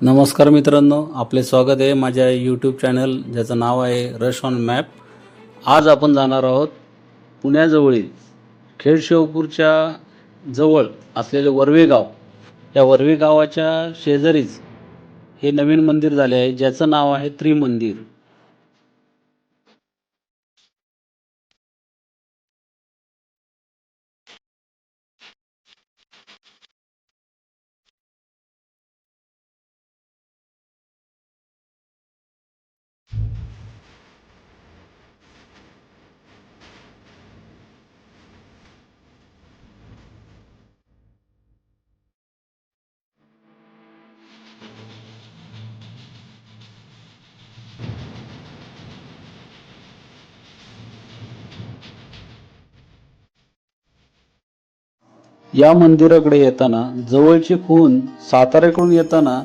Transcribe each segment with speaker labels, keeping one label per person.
Speaker 1: नमस्कार मित्रांनो आपले स्वागत आहे माझ्या यूट्यूब चॅनल ज्याचं नाव आहे रश ऑन मॅप आज आपण जाणार आहोत पुण्याजवळील खेडशिवपूरच्या जवळ असलेले वर्वे गाव या वर्वे गावाच्या शेजारीच हे नवीन मंदिर झाले आहे ज्याचं नाव आहे त्रिमंदिर. या मंदिराकडे येताना जवळची खून साताऱ्याकडून येताना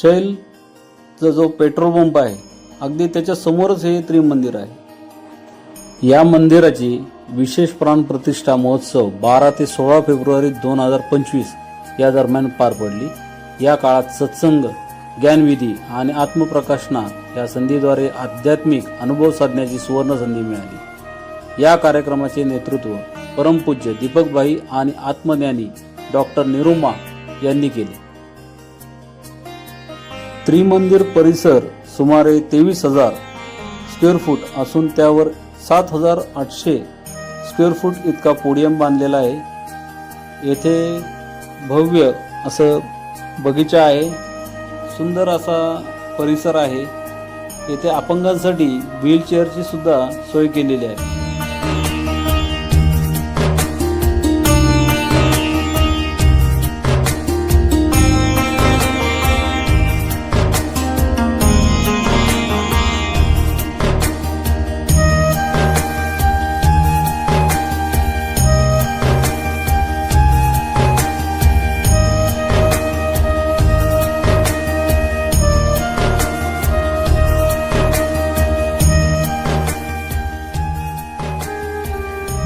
Speaker 1: शैलचा जो पेट्रोल पंप आहे अगदी त्याच्या समोरच हे त्रिमंदिर आहे. या मंदिराची विशेष प्राण प्रतिष्ठा महोत्सव बारा ते सोळा फेब्रुवारी दोन हजार पंचवीस या दरम्यान पार पडली. या काळात सत्संग ज्ञानविधी आणि आत्मप्रकाशना या संधीद्वारे आध्यात्मिक अनुभव साधण्याची सुवर्ण संधी मिळाली. या कार्यक्रमाचे नेतृत्व परमपूज्य दीपकभाई आणि आत्मज्ञानी डॉक्टर निरुमा यांनी केले. त्रिमंदिर परिसर सुमारे तेवीस हजार स्क्वेअर फूट असून त्यावर सात हजार आठशे स्क्वेअर फूट इतका पोडियम बांधलेला आहे. येथे भव्य असं बगीचा आहे. सुंदर असा परिसर आहे. येथे अपंगांसाठी व्हीलचेअरची सुद्धा सोय केलेली आहे.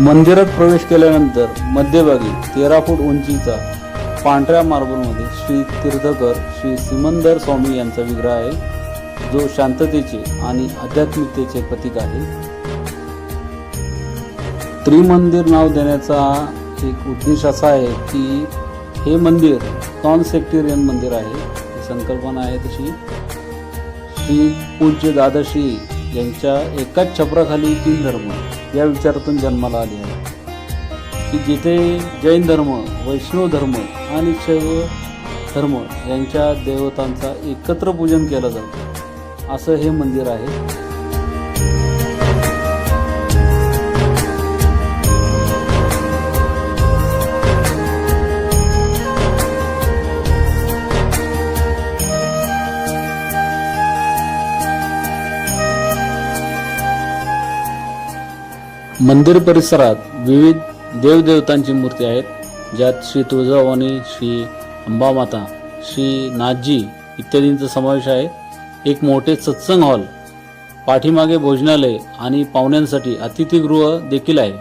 Speaker 1: मंदिरात प्रवेश केल्यानंतर मध्यभागी तेरा फूट उंचीचा पांढऱ्या मार्बलमध्ये श्री तीर्थकर श्री सिमंदर स्वामी यांचा विग्रह आहे जो शांततेचे आणि आध्यात्मिकतेचे प्रतीक आहे. त्रिमंदिर नाव देण्याचा एक उद्देश असा आहे की हे मंदिर नॉन सेक्टेरियन मंदिर आहे ही संकल्पना आहे तशी. श्री पूज्य दादाश्री यांच्या एकाच छपराखाली तीन धर्म. या विचारातून जन्माला आले आहे. की जिथे जैन धर्म वैष्णव धर्म आणि शैव धर्म यांच्या देवतांचा एकत्र पूजन केलं जातं असं हे मंदिर आहे. मंदिर परिसरात विविध देवदेवतांची मूर्ती आहेत ज्यात श्री तुळजाभवानी श्री अंबामाता श्री नाथजी इत्यादींचा समावेश आहे. एक मोठे सत्संग हॉल पाठीमागे भोजनालय आणि पाहुण्यांसाठी अतिथीगृह देखील आहे.